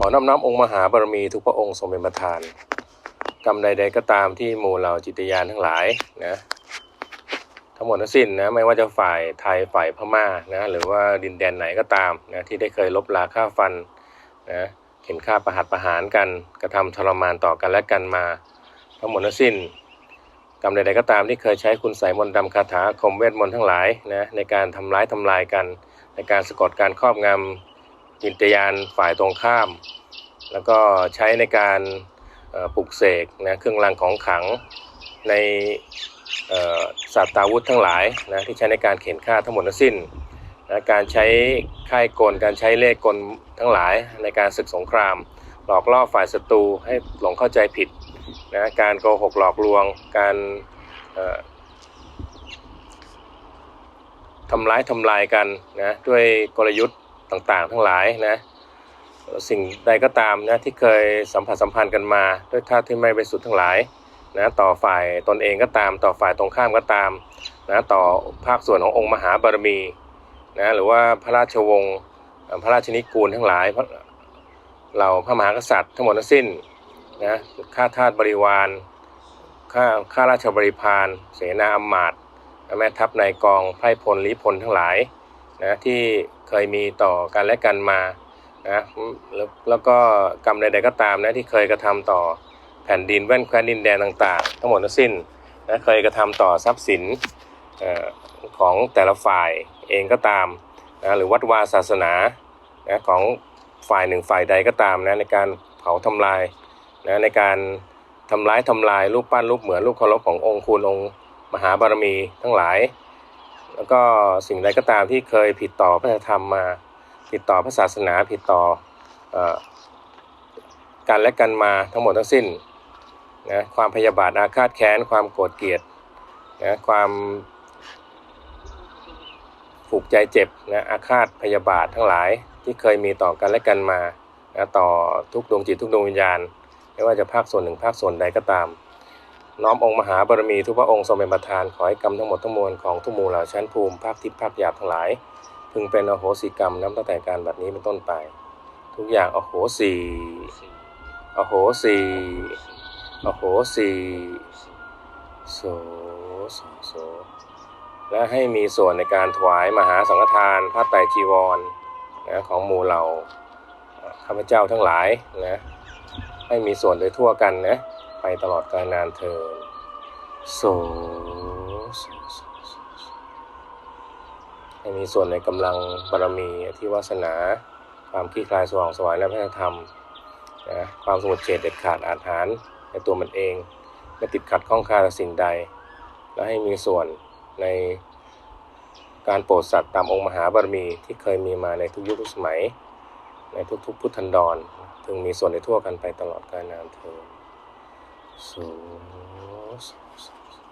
ขอน้อมน้อมองค์มหาบารมีทุกพระองค์ทรงเป็นประธาน กรรมใด ๆ ก็ตามที่หมู่เหล่าจิตยานทั้งหลายนะทั้งหมดทั้งสิ้นนะไม่ว่าจะฝ่ายไทยฝ่ายพม่านะหรือว่าดินแดนไหนก็ตามนะที่ได้เคยลบลาฆ่าฟันนะเข็นฆ่าประหัตประหารกันกระทำทรมานต่อกันและกันมา ทั้งหมดทั้งสิ้นกรรมใดๆก็ตามที่เคยใช้คุณใส่มนต์ดำคาถาคมเวทมนต์ทั้งหลายนะในการทำร้ายทำลายกัน ในการสะกดการครอบงำ จิตยานฝ่ายตรงข้าม แล้วก็ใช้ในการปลุกเสกนะเครื่องรางของขลังในสัตว์ตาวุธทั้งหลายนะที่ใช้ในการเข็นฆ่าทั้งหมดทั้งสิ้นนะการใช้ค่ายกล การใช้เลขกลทั้งหลายในการศึกสงคราม หลอกล่อฝ่ายศัตรูให้หลงเข้าใจผิดนะการโกหกหลอกลวง การทำร้ายทำลายกันนะด้วยกลยุทธ์ ต่างๆ ทั้งหลายนะสิ่งใดก็ตามนะที่เคยสัมผัสสัมพันธ์กันมา ด้วยท่าที่ไม่บริสุทธิ์ทั้งหลายนะต่อฝ่ายตนเองก็ตาม ต่อฝ่ายตรงข้ามก็ตามนะต่อภาคส่วนขององค์มหาบารมีนะหรือว่าพระราชวงศ์พระราชนิกูลทั้งหลายพระเหล่าพระมหากษัตริย์ทั้งหมดทั้งสิ้นนะข้าทาสบริวารข้าข้าราชบริพารเสนาอำมาตย์แม่ทัพนายกองไพร่พลลีพลทั้งหลาย นะที่เคยมีต่อกันและกันมานะแล้วก็กรรมใดๆก็ตามนะที่เคยกระทำต่อแผ่นดินแว่นแคว้นดินแดนต่างๆ ทั้งหมดทั้งสิ้นนะเคยกระทำต่อทรัพย์สินอของแต่ละฝ่ายเองก็ตามนะหรือวัดวาศาสนานะของฝ่ายหนึ่งฝ่ายใดก็ตามนะในการเผาทำลายนะในการทำร้ายทำลายรูปปั้นรูปเหมือนรูปเคารพขององค์คุณองค์มหาบารมีทั้งหลาย แล้วก็สิ่งใดก็ตามที่เคยผิดต่อพระธรรมมาผิดต่อพระศาสนาผิดต่ออกันและกันมาทั้งหมดทั้งสิ้นนะความพยาบาทอาฆาตแค้น ความโกรธเกลียดนะความผูกใจเจ็บนะอาฆาตพยาบาททั้งหลายที่เคยมีต่อกันและกันมานะต่อทุกดวงจิตทุกดวงวิญญาณ ไม่ว่าจะภาคส่วนหนึ่งภาคส่วนใดก็ตาม น้อมองค์มหาบารมีทุกพระองค์ทรงเป็นประธาน ขอให้กรรมทั้งหมดทั้งมวลของทุกหมู่เหล่าชั้นภูมิภาคทิพย์ภาคหยาบทั้งหลาย พึงเป็นอโหสิกรรมนับตั้งแต่การบัดนี้เป็นต้นไป ทุกอย่างอโหสิอโหสิอโหสิโสโสโสและให้มีส่วนในการถวายมหาสังฆทานพระไตรจีวรนะของหมู่เหล่าข้าพเจ้าทั้งหลายนะให้มีส่วนโดยทั่วกันนะ ไปตลอดกาลนานเทินโสโสโสโสโสให้มีส่วนในกำลังบารมีที่วาสนา ความคลี่คลายสว่างไสวายและพระธรรมนะความสงบเฉดเด็ดขาดอาจหารในตัวมันเองไม่ติดขัดข้องคากับสิ่งใด และให้มีส่วนในการโปรดสัตว์ตามองค์มหาบารมีที่เคยมีมาในทุกยุคทุกสมัย ในทุกๆพุทธันดร ถึงมีส่วนในทั่วกันไปตลอดกาลนานเทอ so, so, so.